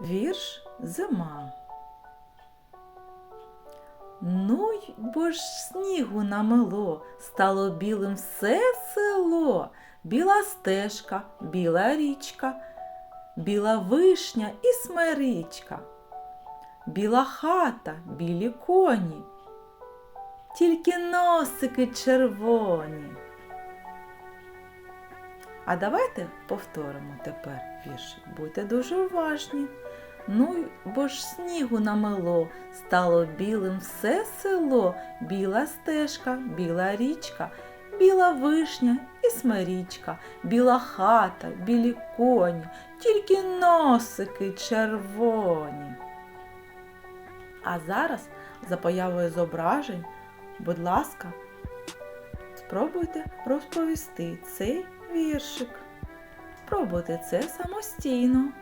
Вірш Зима. Ну й бо ж снігу намело, стало білим все село, біла стежка, біла річка, біла вишня і смеричка, біла хата, білі коні, тільки носики червоні. А давайте повторимо тепер віршик. Будьте дуже уважні. Ну, бо ж снігу намело, стало білим все село, біла стежка, біла річка, біла вишня і смирічка, біла хата, білі коні, тільки носики червоні. А зараз за появою зображень, будь ласка, спробуйте розповісти цей віршик. Пробуйте це самостійно.